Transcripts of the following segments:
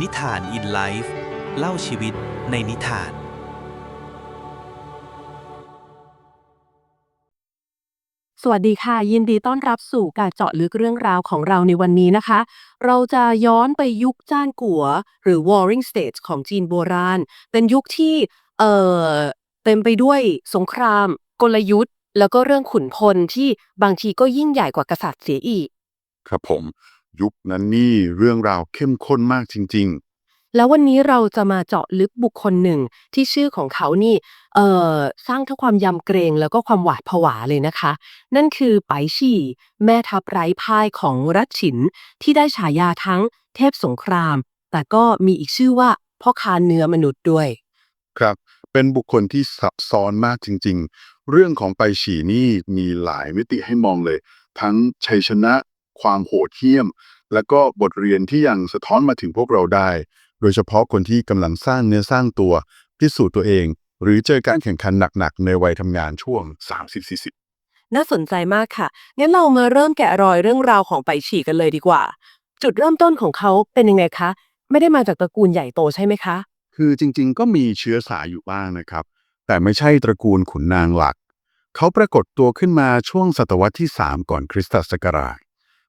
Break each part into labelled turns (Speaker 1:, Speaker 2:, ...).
Speaker 1: นิทานอินไลฟ์เล่าชีวิตในนิทาน
Speaker 2: สวัสดีค่ะ ยินดีต้อนรับสู่การเจาะลึกเรื่องราวของเราในวันนี้นะคะ เราจะย้อนไปยุคจ้านกัว หรือ Warring States ของจีนโบราณ เป็นยุคที่เอ่อเต็มไปด้วยสงคราม กลยุทธ์ แล้วก็เรื่องขุนพลที่บางทีก็ยิ่งใหญ่กว่ากษัตริย์เสียอีก
Speaker 3: ครับผม ยุคนั้นนี่เรื่องราวเข้มข้นมากจริง
Speaker 2: แล้ววันนี้เราจะมาเจาะลึกบุคคลหนึ่งที่ชื่อของเขานี่เอ่อสร้างทั้งความยำเกรงแล้วก็ความหวาดผวาเลยนะคะ นั่นคือไปชี่ แม่ทัพไร้พ่ายของรัชฉิน ที่ได้ฉายาทั้งเทพสงคราม แต่ก็มีอีกชื่อว่าพ่อค้าเนื้อมนุษย์ด้วย
Speaker 3: ๆครับ เป็นบุคคลที่ซับซ้อนมากจริง ๆ เรื่องของไปฉี่นี่มีหลายมิติให้มองเลย ทั้งชัยชนะ ความโหดเหี้ยม แล้วก็บทเรียนที่ยังสะท้อนมาถึงพวกเราได้ โดยเฉพาะคนที่กำลังสร้างเนื้อสร้างตัวพิสูจน์ตัวเอง หรือเจอการแข่งขันหนักๆ ในวัยทำงานช่วง 30-40
Speaker 2: น่าสนใจมากค่ะ งั้นเรามาเริ่มแกะรอยเรื่องราวของไปฉี่กันเลยดีกว่า จุดเริ่มต้นของเขาเป็นยังไงคะ ไม่ได้มาจากตระกูลใหญ่โตใช่ไหมคะ
Speaker 3: คือจริงๆ ก็มีเชื้อสายอยู่บ้างนะครับ แต่ไม่ใช่ตระกูลขุนนางหลัก เขาปรากฏตัวขึ้นมาช่วงศตวรรษที่ 3 ก่อนคริสตศักราช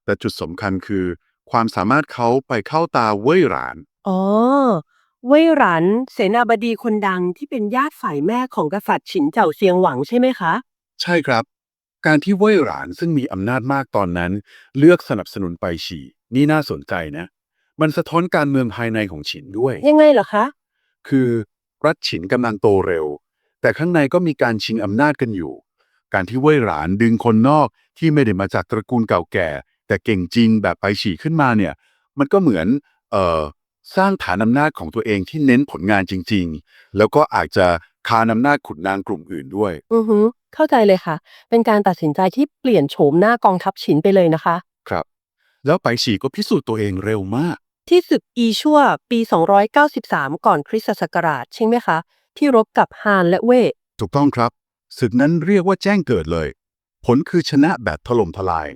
Speaker 3: แต่จุดสำคัญคือ ความสามารถเขาไปเข้าตาเว่ยหลาน
Speaker 2: อ๋อ เว่ยหรัน เสนาบดีคนดังที่เป็นญาติฝ่ายแม่ของกษัตริย์ฉินเจ้าเซียงหวังใช่ไหมคะ
Speaker 3: ใช่ครับ การที่เว่ยหลานซึ่งมีอำนาจมากตอนนั้น เลือกสนับสนุนไปฉี่นี่น่าสนใจนะ มันสะท้อนการเมืองภายในของฉินด้วย
Speaker 2: ยังไงเหรอคะ
Speaker 3: คือรัฐฉินกำลังโตเร็ว แต่ข้างในก็มีการชิงอำนาจกันอยู่ การที่เว่ยหลานดึงคนนอกที่ไม่ได้มาจากตระกูลเก่าแก่ แต่เก่งจริงแบบไปฉี่ขึ้นมาเนี่ย มันก็เหมือนเอ่อสร้างฐานอำนาจของตัวเองที่เน้นผลงานจริง ๆ แล้วก็อาจจะคานอำนาจขุนนางกลุ่มอื่นด้วย
Speaker 2: อือฮึเข้าใจเลยค่ะ เป็นการตัดสินใจที่เปลี่ยนโฉมหน้ากองทัพฉินไปเลยนะคะ
Speaker 3: ครับ แล้วไปฉี่ก็พิสูจน์ตัวเองเร็วมาก
Speaker 2: ที่ศึกอีชั่วปี 293 ก่อนคริสตศักราชใช่ไหมคะ ที่รบกับฮานและเว่ย
Speaker 3: ถูกต้องครับศึกนั้นเรียกว่าแจ้งเกิดเลย ผลคือชนะแบบถล่มทลาย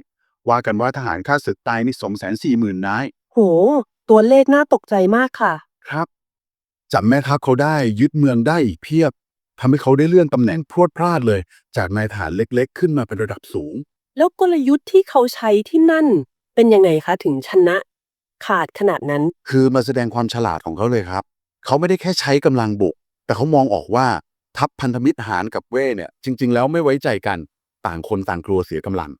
Speaker 3: ว่ากันว่าทหารข้าศึกตายนี่สองแสนสี่หมื่นนาย
Speaker 2: โห ตัวเลขน่าตกใจมากค่ะ
Speaker 3: ครับจับแม่ทัพเขาได้ยึดเมืองได้อีกเพียบทำให้เขาได้เลื่อนตำแหน่งพรวดพลาดเลย จากนายทหารเล็กๆ ขึ้นมาเป็นระดับสูง
Speaker 2: แล้วกลยุทธ์ที่เขาใช้ที่นั่น เป็นยังไงคะถึงชนะ ขาดขนาดนั้น
Speaker 3: คือมาแสดงความฉลาดของเขาเลยครับ เขาไม่ได้แค่ใช้กำลังบุก แต่เขามองออกว่าทัพพันธมิตรหารกับเว่เนี่ย จริง ๆ แล้วไม่ไว้ใจกัน ต่างคนต่างกลัวเสียกำลัง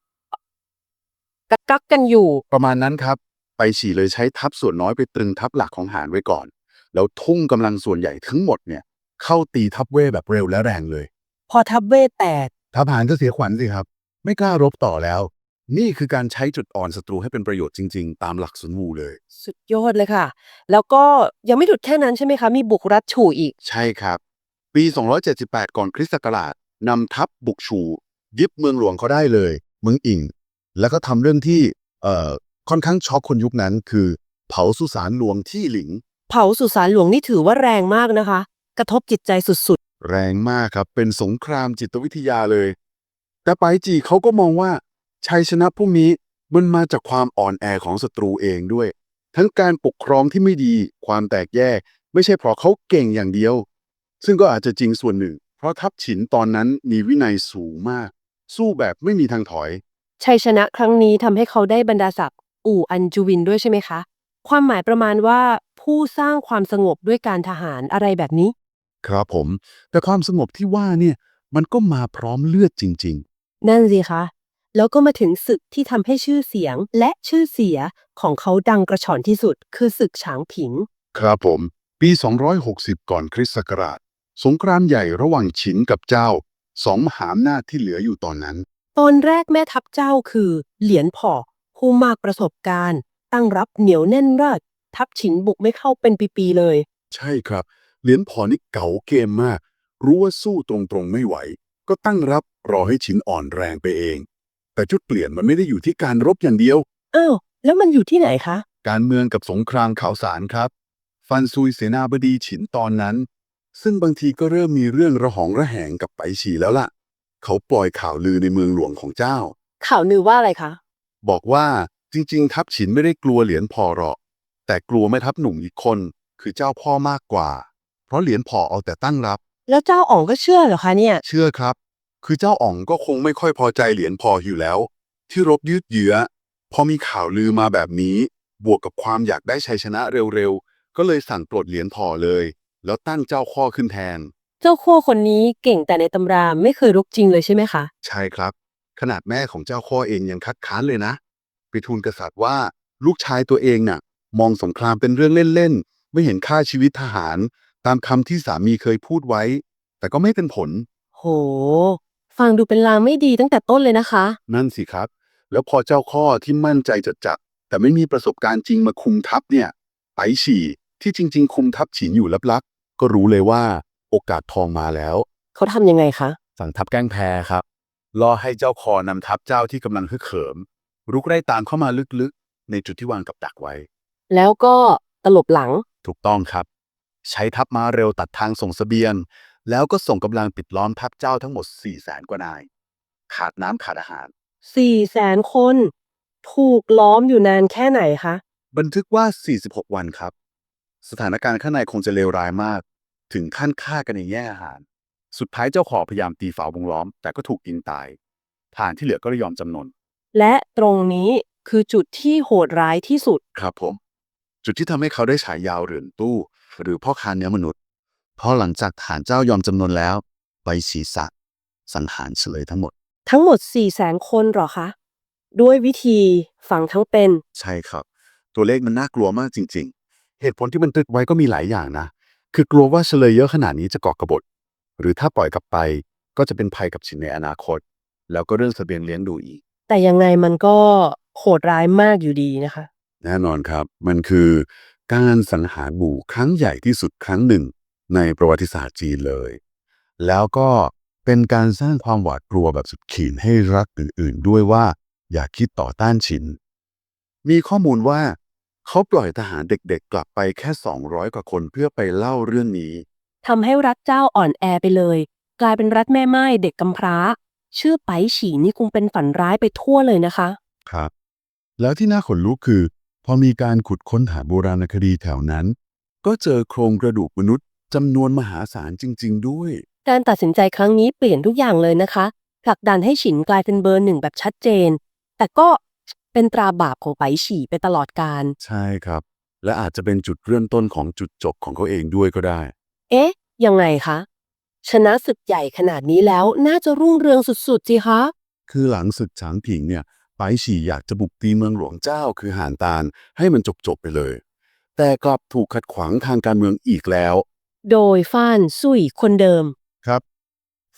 Speaker 2: กักกักกันอยู่
Speaker 3: ประมาณนั้นครับ ไปฉี่เลยใช้ทัพส่วนน้อยไปตรึงทัพหลักของหารไว้ก่อน แล้วทุ่งกำลังส่วนใหญ่ทั้งหมดเนี่ย เข้าตีทัพเว่แบบเร็วและแรงเลย
Speaker 2: พอทัพเวทแตก
Speaker 3: ทัพหารก็เสียขวัญสิครับ ไม่กล้ารบต่อแล้ว นี่คือการใช้จุดอ่อนศัตรูให้เป็นประโยชน์จริง ๆ ตามหลักสุนวูเลย
Speaker 2: สุดยอดเลยค่ะ แล้วก็ยังไม่หยุดแค่นั้นใช่ไหมคะ มีบุกรัดฉู่อีก
Speaker 3: ใช่ครับ ปี 278 ก่อนคริสต์ศักราชนำทัพบุกชู ยึดเมืองหลวงเขาได้เลย เมืองอิง แล้วก็ทำเรื่องที่เอ่อค่อนข้างช็อกคนยุคนั้น คือเผาสุสานหลวงที่หลิง
Speaker 2: เผาสุสานหลวงนี่ถือว่าแรงมากนะคะ กระทบจิตใจสุด
Speaker 3: แรงมากครับ เป็นสงครามจิตวิทยาเลย แต่ไปจีเขาก็มองว่าชัยชนะพวกนี้มันมาจากความอ่อนแอของศัตรูเองด้วย ทั้งการปกครองที่ไม่ดี ความแตกแยก ไม่ใช่เพราะเขาเก่งอย่างเดียว ซึ่งก็อาจจะจริงส่วนหนึ่ง เพราะทัพฉินตอนนั้นมีวินัยสูงมาก สู้แบบไม่มีทางถอย
Speaker 2: ๆ ชัยชนะครั้งนี้ทำให้เขาได้บรรดาศักดิ์อู่อันจูวินด้วยใช่ไหมคะ ความหมายประมาณว่าผู้สร้างความสงบด้วยการทหารอะไรแบบนี้
Speaker 3: ครับผม แต่ความสงบที่ว่าเนี่ย มันก็มาพร้อมเลือดจริงๆ
Speaker 2: นั่นสิคะ แล้วก็มาถึงศึกที่ทำให้ชื่อเสียงและชื่อเสียของเขาดังกระฉ่อนที่สุด คือศึกฉางผิง
Speaker 3: ครับผม ปี 260 ก่อนคริสต์ศักราช สงครามใหญ่ระหว่างฉินกับเจ้า สองมหาอำนาจที่เหลืออยู่ตอนนั้น
Speaker 2: ตอนแรกแม่ทัพเจ้าคือ เหลียนผ่อผู้มากประสบการณ์ ตั้งรับเหนียวแน่นราดทัพฉินบุกไม่เข้าเป็นปีๆเลย
Speaker 3: ใช่ครับ เหรียญพอนี่เก๋าเกมมาก รู้ว่าสู้ตรงๆไม่ไหว ก็ตั้งรับรอให้ฉินอ่อนแรงไปเอง แต่จุดเปลี่ยนมันไม่ได้อยู่ที่การรบอย่างเดียว
Speaker 2: อ้าว แล้วมันอยู่ที่ไหนคะ
Speaker 3: การเมืองกับสงครามข่าวสารครับ ฟันซุยเสนาบดีฉินตอนนั้น ซึ่งบางทีก็เริ่มมีเรื่องระหองระแหงกับไปฉีแล้วล่ะ เขาปล่อยข่าวลือในเมืองหลวงของเจ้า
Speaker 2: ข่าวนือว่าอะไรคะ
Speaker 3: บอกว่าจริง ๆ ทัพฉินไม่ได้กลัวเหรียญพอหรอก แต่กลัวแม่ทัพหนุ่มอีกคน คือเจ้าพ่อมากกว่า เพราะเหรียญพอเอาแต่ตั้งรับ
Speaker 2: แล้วเจ้าอ๋องก็เชื่อเหรอคะเนี่ย
Speaker 3: เชื่อครับ คือเจ้าอ๋องก็คงไม่ค่อยพอใจเหรียญพออยู่แล้ว ที่รบยืดเยื้อ พอมีข่าวลือมาแบบนี้ บวกกับความอยากได้ชัยชนะเร็วๆ ก็เลยสั่งปลดเหรียญพอเลย แล้วตั้งเจ้าข้อขึ้นแทน
Speaker 2: เจ้าขั้วคนนี้เก่งแต่ในตำราไม่เคยรบจริงเลยใช่ไหมคะ
Speaker 3: ใช่ครับ ขนาดแม่ของเจ้าข้อเองยังคัดค้านเลยนะ ไปทูลกษัตริย์ว่าลูกชายตัวเองน่ะ มองสงครามเป็นเรื่องเล่นๆ ไม่เห็นค่าชีวิตทหาร ตามคำที่สามีเคยพูดไว้ แต่ก็ไม่เป็นผล
Speaker 2: โห ฟังดูเป็นลางไม่ดีตั้งแต่ต้นเลยนะคะ
Speaker 3: นั่นสิครับ แล้วพอเจ้าข้อที่มั่นใจจัดจัดๆแต่ไม่มีประสบการณ์จริงมาคุมทัพเนี่ย ไปฉี่ที่จริง ๆ คุมทัพฉินอยู่ลับๆก็รู้เลยว่าโอกาสทองมาแล้ว
Speaker 2: เขาทำยังไงคะ
Speaker 3: สั่งทัพแกล้งแพ้ครับรอให้เจ้าคอนำทัพเจ้าที่กำลังฮึกเหิม รุกไล่ตามเข้ามาลึกๆ ในจุดที่วางกับดักไว้
Speaker 2: แล้วก็ตลบหลัง
Speaker 3: ถูกต้องครับ ใช้ทัพม้าเร็วตัดทางส่งเสบียง แล้วก็ส่งกำลังปิดล้อมทัพเจ้าทั้งหมด4ี่แสนกว่านาย ขาดน้ำขาดอาหาร
Speaker 2: สี่แสนคน ถูกล้อมอยู่นานแค่ไหนคะ
Speaker 3: บันทึกว่า 46 วันครับ สถานการณ์ข้างในคงจะเลวร้ายมาก ถึงขั้นฆ่ากันในแย่งอาหาร สุดท้ายเจ้าขอพยายามตีฝาวงล้อม แต่ก็ถูกยิงตายทหารที่เหลือก็ยอมจำนน
Speaker 2: และตรงนี้คือจุดที่โหดร้ายที่สุด
Speaker 3: ครับผม จุดที่ทำให้เขาได้ฉายาวเหรือนตู้ หรือพ่อค้าเนื้อมนุษย์ เพราะหลังจากฐานเจ้ายอมจำนนแล้วไปศีรษะ สังหารเฉลยทั้งหมด
Speaker 2: ทั้งหมดสี่แสนคนเหรอคะ ด้วยวิธีฝังทั้งเป็น
Speaker 3: ใช่ครับ ตัวเลขมันน่ากลัวมากจริง ๆ เหตุผลที่มันตึกไว้ก็มีหลายอย่างนะ คือกลัวว่าเฉลยเยอะขนาดนี้จะก่อกบฏ หรือถ้าปล่อยกลับไปก็จะเป็นภัยกับชินในอนาคต แล้วก็เรื่องเสบียงเลี้ยงดูอีก
Speaker 2: แต่ยังไงมันก็โหดร้ายมากอยู่ดีนะคะ
Speaker 3: แน่นอนครับ มันคือการสังหารหมู่ครั้งใหญ่ที่สุดครั้งหนึ่งในประวัติศาสตร์จีนเลย แล้วก็เป็นการสร้างความหวาดกลัวแบบสุดขีดให้รัฐอื่นๆ ด้วยว่าอย่าคิดต่อต้านชิน มีข้อมูลว่า เขาปล่อยทหารเด็กๆ กลับไปแค่ 200 กว่าคนเพื่อไปเล่าเรื่องนี้
Speaker 2: ทำให้รัฐเจ้าอ่อนแอไปเลย กลายเป็นรัฐแม่ไม้เด็กกำพร้า ชื่อไปฉีนี่คงเป็นฝันร้ายไปทั่วเลยนะคะ
Speaker 3: ครับ แล้วที่น่าขนลุกคือ พอมีการขุดค้นหาโบราณคดีแถวนั้น ก็เจอโครงกระดูกมนุษย์จำนวนมหาศาลจริง ๆ ด้วย
Speaker 2: การตัดสินใจครั้งนี้เปลี่ยนทุกอย่างเลยนะคะผลักดันให้ฉินกลายเป็นเบอร์หนึ่งแบบชัดเจน แต่ก็ เป็นตราบาปของไปฉีไปตลอดการ
Speaker 3: ใช่ครับ และอาจจะเป็นจุดเริ่มต้นของจุดจบของเขาเองด้วยก็ได้
Speaker 2: เอ๊ะ ยังไงคะ ชนะศึกใหญ่ขนาดนี้แล้วน่าจะรุ่งเรืองสุดๆสิคะ
Speaker 3: คือหลังศึกฉางผิงเนี่ยไปฉี่อยากจะบุกตีเมืองหลวงเจ้าคือหานตาลให้มันจบๆไปเลย แต่กลับถูกขัดขวางทางการเมืองอีกแล้ว
Speaker 2: โดยฟ้านซุยคนเดิม
Speaker 3: ครับ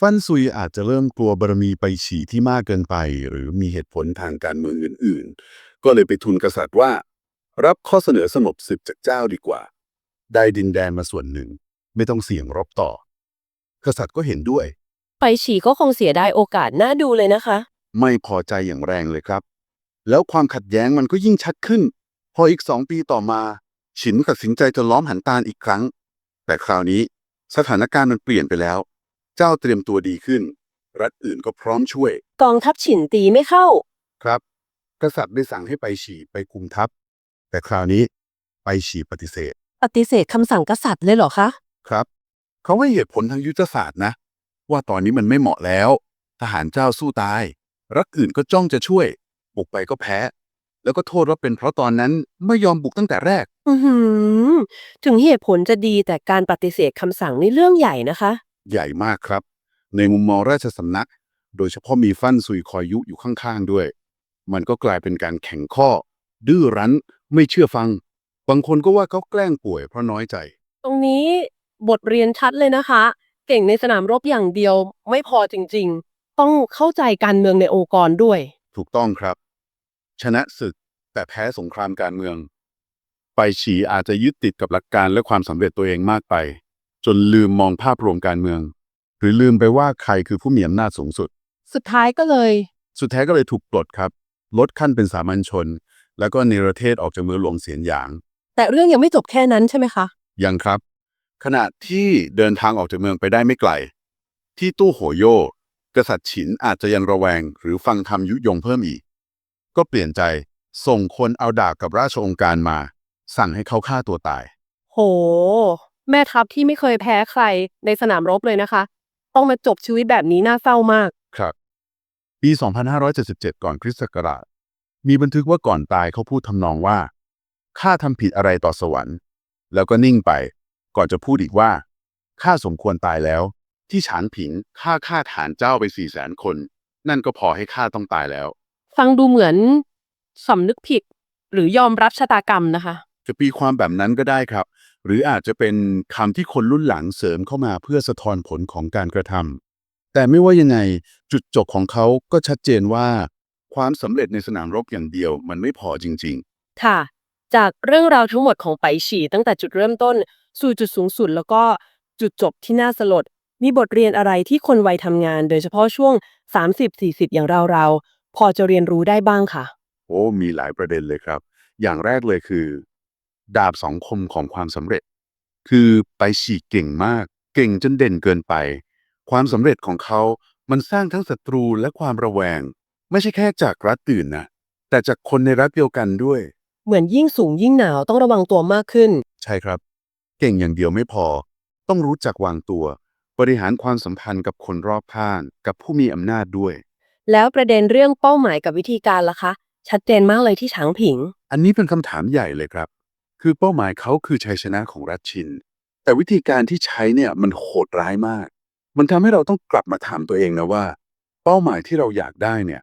Speaker 3: ฟันซุยอาจจะเริ่มกลัวบารมีไปฉี่ที่มากเกินไป หรือมีเหตุผลทางการเมืองอื่น ๆ ก็เลยไปทูลกษัตริย์ว่า รับข้อเสนอสงบศึกจากเจ้าดีกว่า ได้ดินแดนมาส่วนหนึ่ง ไม่ต้องเสี่ยงรบต่อ กษัตริย์ก็เห็นด้วย
Speaker 2: ไปฉีก็คงเสียดายโอกาสน่าดูเลยนะคะ
Speaker 3: ไม่พอใจอย่างแรงเลยครับ แล้วความขัดแย้งมันก็ยิ่งชัดขึ้น พออีกสองปีต่อมา ฉินตัดสินใจจะล้อมหันตาลอีกครั้ง แต่คราวนี้สถานการณ์มันเปลี่ยนไปแล้ว เจ้าเตรียมตัวดีขึ้น รัฐอื่นก็พร้อมช่วย
Speaker 2: กองทัพฉินตีไม่เข้า
Speaker 3: ครับ กษัตริย์ได้สั่งให้ไปฉี่ไปคุมทัพ แต่คราวนี้ไปฉี่ปฏิเสธ
Speaker 2: ปฏิเสธคำสั่งกษัตริย์เลยเหรอคะ
Speaker 3: ครับ เขาให้เหตุผลทางยุทธศาสตร์นะ ว่าตอนนี้มันไม่เหมาะแล้ว ทหารเจ้าสู้ตาย รัฐอื่นก็จ้องจะช่วย บุกไปก็แพ้ แล้วก็โทษว่าเป็นเพราะตอนนั้นไม่ยอมบุกตั้งแต่แรก
Speaker 2: อือหือ ถึงเหตุผลจะดีแต่การปฏิเสธคำสั่งนี่เรื่องใหญ่นะคะ
Speaker 3: ใหญ่มากครับ ในมุมมองราชสำนัก โดยเฉพาะมีฟั่นซุยคอยยุอยู่ข้างๆด้วย มันก็กลายเป็นการแข่งข้อ ดื้อรั้นไม่เชื่อฟัง บางคนก็ว่าเขาแกล้งป่วยเพราะน้อยใจ
Speaker 2: ตรงนี้บทเรียนชัดเลยนะคะ เก่งในสนามรบอย่างเดียวไม่พอจริงๆ ต้องเข้าใจการเมืองในองค์กรด้วย
Speaker 3: ถูกต้องครับ ชนะศึกแต่แพ้สงครามการเมือง ไปฉีอาจจะยึดติดกับหลักการและความสำเร็จตัวเองมากไป จนลืมมองภาพรวมการเมือง หรือลืมไปว่าใครคือผู้มีอำนาจสูงสุด
Speaker 2: สุดท้ายก็เลย
Speaker 3: สุดท้ายก็เลยถูกปลดครับ ลดขั้นเป็นสามัญชน แล้วก็เนรเทศออกจากเมืองหลวงเสียนหยาง
Speaker 2: แต่เรื่องยังไม่จบแค่นั้นใช่ไหมคะ
Speaker 3: ยังครับ ขณะที่เดินทางออกจากเมืองไปได้ไม่ไกล ที่ตู้โหโยกษัตริย์ฉินอาจจะยังระแวง หรือฟังคำยุยงเพิ่มอีก ก็เปลี่ยนใจส่งคนเอาดาบกับราชองค์การมา สั่งให้เขาฆ่าตัวตาย
Speaker 2: โห แม่ทัพที่ไม่เคยแพ้ใครในสนามรบเลยนะคะ ต้องมาจบชีวิตแบบนี้น่าเศร้ามาก
Speaker 3: ครับ ปี 2577 ก่อนคริสต์ศักราช มีบันทึกว่าก่อนตายเขาพูดทำนองว่า ข้าทำผิดอะไรต่อสวรรค์ แล้วก็นิ่งไป ก่อนจะพูดอีกว่า ข้าสมควรตายแล้ว ที่ฉานผิงข้าฆ่าฐานเจ้าไปสี่แสนคน นั่นก็พอให้ข้าต้องตายแล้ว
Speaker 2: ฟังดูเหมือนสำนึกผิดหรือยอมรับชะตากรรมนะคะ
Speaker 3: จะปีความแบบนั้นก็ได้ครับ หรืออาจจะเป็นคำที่คนรุ่นหลังเสริมเข้ามาเพื่อสะท้อนผลของการกระทำแต่ไม่ว่ายังไงจุดจบของเขาก็ชัดเจนว่า ความสำเร็จในสนามรบอย่างเดียวมันไม่พอจริง
Speaker 2: ค่ะ จากเรื่องราวทั้งหมดของไปฉี่ตั้งแต่จุดเริ่มต้น สู่จุดสูงสุด แล้วก็จุดจบที่น่าสลด มีบทเรียนอะไรที่คนวัยทำงาน โดยเฉพาะช่วง 30-40 อย่างเราเราๆพอจะเรียนรู้ได้บ้างค่ะ
Speaker 3: ๆโอ้มีหลายประเด็นเลยครับ อย่างแรกเลยคือ ดาบสองคมของความสำเร็จ คือไปฉีกเก่งมาก เก่งจนเด่นเกินไป ความสำเร็จของเขา มันสร้างทั้งศัตรูและความระแวง ไม่ใช่แค่จากรัฐอื่นนะ แต่จากคนในรัฐเดียวกันด้วย
Speaker 2: เหมือนยิ่งสูงยิ่งหนาวต้องระวังตัวมากขึ้น
Speaker 3: ใช่ครับ เก่งอย่างเดียวไม่พอ ต้องรู้จักวางตัว บริหารความสัมพันธ์กับคนรอบข้าง กับผู้มีอำนาจด้วย
Speaker 2: แล้วประเด็นเรื่องเป้าหมายกับวิธีการล่ะคะ ชัดเจนมากเลยที่ฉางผิง
Speaker 3: อันนี้เป็นคำถามใหญ่เลยครับ คือเป้าหมายเขาคือชัยชนะของรัฐชิน แต่วิธีการที่ใช้เนี่ยมันโหดร้ายมาก มันทำให้เราต้องกลับมาถามตัวเองนะว่า เป้าหมายที่เราอยากได้เนี่ย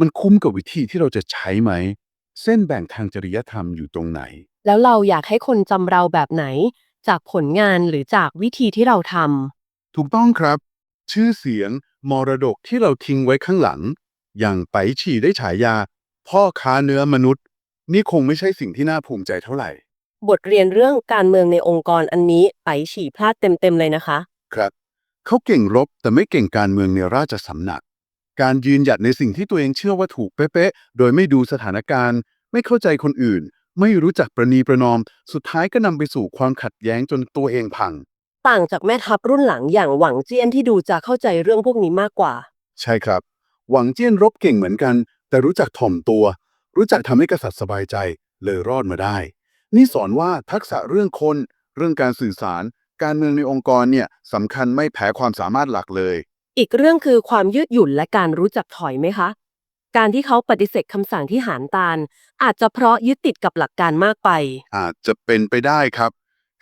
Speaker 3: มันคุ้มกับวิธีที่เราจะใช้ไหม เส้นแบ่งทางจริยธรรมอยู่ตรงไหน
Speaker 2: แล้วเราอยากให้คนจำเราแบบไหน จากผลงานหรือจากวิธีที่เราทำ
Speaker 3: ถูกต้องครับ ชื่อเสียงมรดกที่เราทิ้งไว้ข้างหลัง อย่างไปฉี่ได้ฉายา พ่อค้าเนื้อมนุษย์ นี่คงไม่ใช่สิ่งที่น่าภูมิใจเท่าไหร่
Speaker 2: บทเรียนเรื่องการเมืองในองค์กรอันนี้ไปฉี่พลาดเต็มๆเลยนะคะ
Speaker 3: ครับ เขาเก่งรบแต่ไม่เก่งการเมืองในราชสำนัก การยืนหยัดในสิ่งที่ตัวเองเชื่อว่าถูกเป๊ะๆ โดยไม่ดูสถานการณ์ ไม่เข้าใจคนอื่น ไม่รู้จักประนีประนอม สุดท้ายก็นำไปสู่ความขัดแย้งจนตัวเองพัง
Speaker 2: ต่างจากแม่ทัพรุ่นหลังอย่างหวังเจี้ยนที่ดูจะเข้าใจเรื่องพวกนี้มากกว่า
Speaker 3: ใช่ครับ หวังเจี้ยนรบเก่งเหมือนกัน แต่รู้จักถ่อมตัว รู้จักทำให้กษัตริย์สบายใจ เลยรอดมาได้ นี่สอนว่าทักษะเรื่องคน เรื่องการสื่อสาร การเมืองในองค์กรเนี่ยสำคัญไม่แพ้ความสามารถหลักเลย
Speaker 2: อีกเรื่องคือความยืดหยุ่นและการรู้จักถอยไหมคะ การที่เขาปฏิเสธคำสั่งที่หานตาล อาจจะเพราะยึดติดกับหลักการมากไป
Speaker 3: อาจจะเป็นไปได้ครับ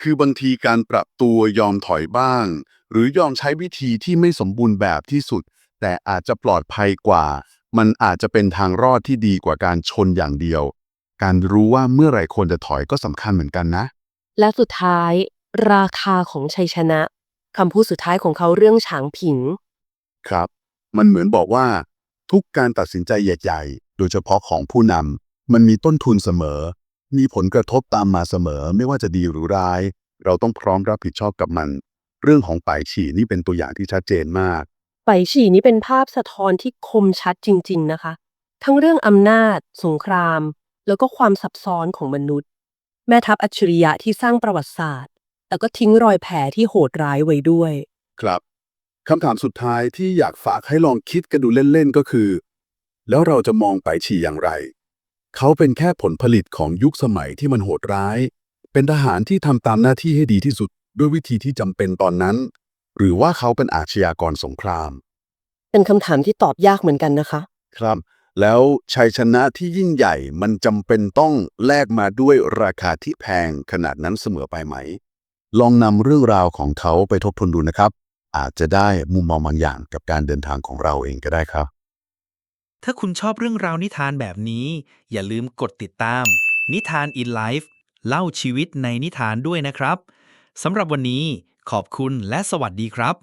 Speaker 3: คือบางทีการปรับตัวยอมถอยบ้าง หรือยอมใช้วิธีที่ไม่สมบูรณ์แบบที่สุด แต่อาจจะปลอดภัยกว่า มันอาจจะเป็นทางรอดที่ดีกว่าการชนอย่างเดียว การรู้ว่าเมื่อไหร่ควรจะถอยก็สำคัญเหมือนกันนะ
Speaker 2: และสุดท้าย ราคาของชัยชนะคำพูดสุดท้ายของเขาเรื่องฉางผิง
Speaker 3: ครับ มันเหมือนบอกว่า ทุกการตัดสินใจใหญ่ๆ โดยเฉพาะของผู้นำมันมีต้นทุนเสมอ มีผลกระทบตามมาเสมอไม่ว่าจะดีหรือร้าย เราต้องพร้อมรับผิดชอบกับมัน เรื่องของป่ายฉี่นี่เป็นตัวอย่างที่ชัดเจนมาก
Speaker 2: ไปฉี่นี้เป็นภาพสะท้อนที่คมชัดจริง ๆ นะคะ ทั้งเรื่องอำนาจ สงคราม แล้วก็ความซับซ้อนของมนุษย์ แม่ทัพอัจฉริยะที่สร้างประวัติศาสตร์แต่ก็ทิ้งรอยแผลที่โหดร้ายไว้ด้วย
Speaker 3: ครับคำถามสุดท้ายที่อยากฝากให้ลองคิดกันดูเล่น ๆ ก็คือ แล้วเราจะมองไปฉี่อย่างไร เขาเป็นแค่ผลผลิตของยุคสมัยที่มันโหดร้าย เป็นทหารที่ทำตามหน้าที่ให้ดีที่สุดด้วยวิธีที่จำเป็นตอนนั้น หรือว่าเขาเป็นอาชญากรสงคราม
Speaker 2: เป็นคำถามที่ตอบยากเหมือนกันนะคะ
Speaker 3: ครับ แล้วชัยชนะที่ยิ่งใหญ่มันจำเป็นต้องแลกมาด้วยราคาที่แพงขนาดนั้นเสมอไปไหม ลองนำเรื่องราวของเขาไปทบทวนดูนะครับ อาจจะได้มุมมองบางอย่างกับการเดินทางของเราเองก็ได้ครับ
Speaker 1: ถ้าคุณชอบเรื่องราวนิทานแบบนี้ อย่าลืมกดติดตาม นิทาน in life เล่าชีวิตในนิทานด้วยนะครับสำหรับวันนี้ขอบคุณและสวัสดีครับ